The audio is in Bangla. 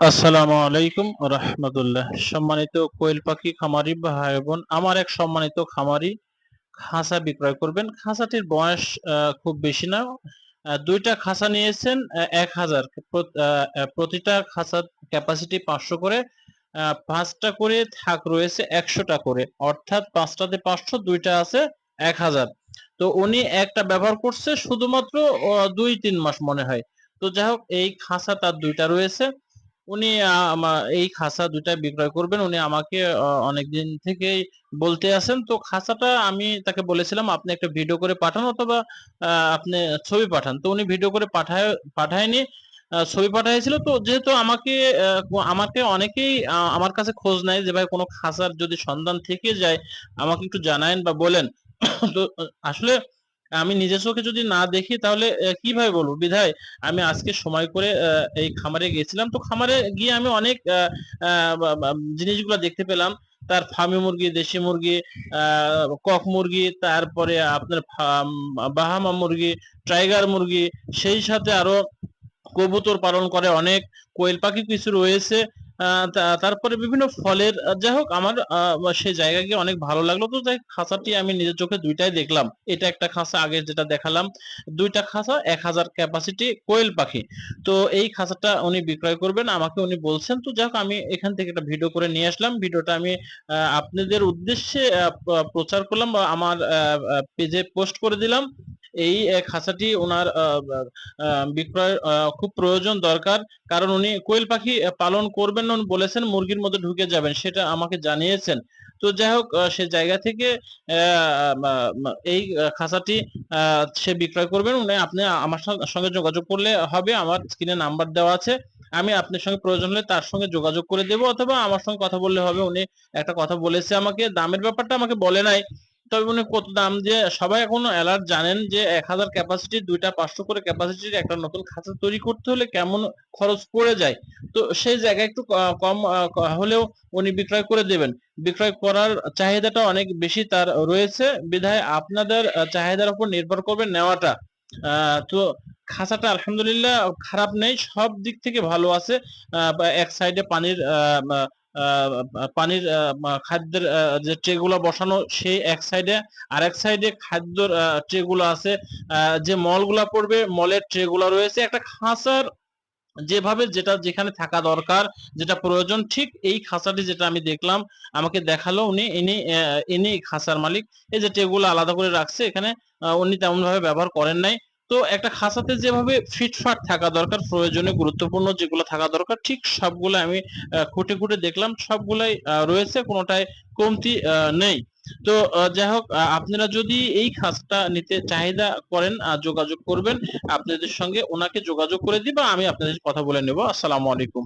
আসসালামু আলাইকুম রহমতুল্লাহ। সম্মানিত কোয়েল পাখি খামারি ভাই বোন আমার এক সম্মানিত খামারি খাঁচা বিক্রয় করবেন। খাঁচাটির বয়স খুব বেশি না। দুইটা খাঁচা নিয়েছেন এক হাজার। প্রতিটা খাঁচার ক্যাপাসিটি পাঁচশো করে পাঁচটা করে থাক রয়েছে একশোটা করে। অর্থাৎ পাঁচটাতে পাঁচশো, দুইটা আছে এক হাজার। তো উনি একটা ব্যবহার করছে শুধুমাত্র দুই তিন মাস মনে হয়। তো যাই হোক, এই খাঁচা তার দুইটা রয়েছে। উনি এই খাঁচা দুইটা বিক্রয় করবেন। উনি আমাকে অনেক দিন থেকেই বলতে আছেন। তো খাসাটা আমি তাকে বলেছিলাম, আপনি একটা ভিডিও করে পাঠান অথবা আপনি ছবি পাঠান। তো উনি ভিডিও করে পাঠায়, পাঠায়নি ছবি পাঠাইছিল। তো যেহেতু আমাকে আমাকে অনেকেই আমার কাছে খোঁজ নেয় যে, ভাই, কোনো খাসার যদি সন্ধান থেকে যায়, আমাকে একটু জানায়েন বা বলেন। তো আসলে আমি নিজের চোখে যদি না দেখি, তাহলে কীভাবে বলব? বিধায় আমি আজকে সময় করে এই খামারে গিয়েছিলাম। তো খামারে গিয়ে আমি অনেক জিনিসগুলো দেখতে পেলাম। তার ফার্মি মুরগি, দেশি মুরগি কক মুরগি, তারপরে আপনার বাহামা মুরগি, টাইগার মুরগি, সেই সাথে আরও কবুতর পালন করে অনেক। কোয়েল পাখি কিছু রয়েছে। তারপরে বিভিন্ন ফলের যাই হোক আমার সেই জায়গায় গিয়ে অনেক ভালো লাগল। তো যাই খাঁচাটি আমি নিজের চোখে দুইটাই দেখলাম। এটা একটা খাঁচা, আগে যেটা দেখালাম। দুইটা খাঁচা, এক হাজার ক্যাপাসিটি কোয়েল পাখি। তো এই খাঁচাটা উনি বিক্রয় করবেন, আমাকে উনি বলছেন। তো যাই হোক, আমি এখান থেকে একটা ভিডিও করে নিয়ে আসলাম। ভিডিওটা আমি আপনাদের উদ্দেশ্যে প্রচার করলাম বা আমার পেজে পোস্ট করে দিলাম। এই খাঁচাটি ওনার বিক্রয় খুব প্রয়োজন দরকার। কারণ উনি কোয়েল পাখি পালন করবেন না বলেছেন মুরগির মধ্যে ঢুকে যাবেন, সেটা আমাকে জানিয়েছেন। তো যাই হোক সে জায়গা থেকে এই খাঁচাটি সে বিক্রয় করবেন। উনি আপনি আমার সঙ্গে যোগাযোগ করলে হবে, আমার স্ক্রিনে নাম্বার দেওয়া আছে। আমি আপনার সঙ্গে প্রয়োজন হলে তার সঙ্গে যোগাযোগ করে দেবো, অথবা আমার সঙ্গে কথা বললে হবে। উনি একটা কথা বলেছে আমাকে, দামের ব্যাপারটা আমাকে বলে নাই। তবে উনি কত দাম দিয়ে সবাই এখন অ্যালার্ট জানেন যে এক হাজার ক্যাপাসিটি দুইটা পাঁচশো করে ক্যাপাসিটির একটা নতুন খাঁচা তৈরি করতে হলে কেমন খরচ পড়ে যায়? তো সেই জায়গায় একটু কম হলেও উনি বিক্রয় করে দেবেন। বিক্রয় করার চাহিদাটা অনেক বেশি তার রয়েছে। বিধায় আপনাদের চাহিদার উপর নির্ভর করবে নেওয়াটা। তো খাঁচাটা আলহামদুলিল্লাহ খারাপ নেই, সব দিক থেকে ভালো আছে। এক সাইডে পানির পানির খাদ্যের যে ট্রে গুলো বসানো, সেই এক সাইডে আর এক সাইডে খাদ্যর ট্রে গুলো আছে। যে মলগুলা পড়বে মলের ট্রে গুলো রয়েছে। একটা খাঁচার যেভাবে যেটা যেখানে থাকা দরকার, যেটা প্রয়োজন, ঠিক এই খাঁচাটি যেটা আমি দেখলাম, আমাকে দেখাল উনি, ইনি ইনি খাঁচার মালিক। এই যে টেগুলো আলাদা করে রাখছে, এখানে উনি তেমন ভাবে ব্যবহার করেন নাই। তো একটা খাঁচাতে যেভাবে ফিটফাট থাকা দরকার প্রয়োজনে গুরুত্বপূর্ণ যেগুলো থাকা দরকার, ঠিক সবগুলো আমি খুঁটে খুঁটে দেখলাম, সবগুলাই রয়েছে কোনোটাই কমতি নেই। তো যাই হোক আপনারা যদি এই খাঁচটা নিতে চাহিদা করেন যোগাযোগ করবেন, আপনাদের সঙ্গে ওনাকে যোগাযোগ করে দিবা, আমি আপনাদের কথা বলে নেব। আসসালামু আলাইকুম।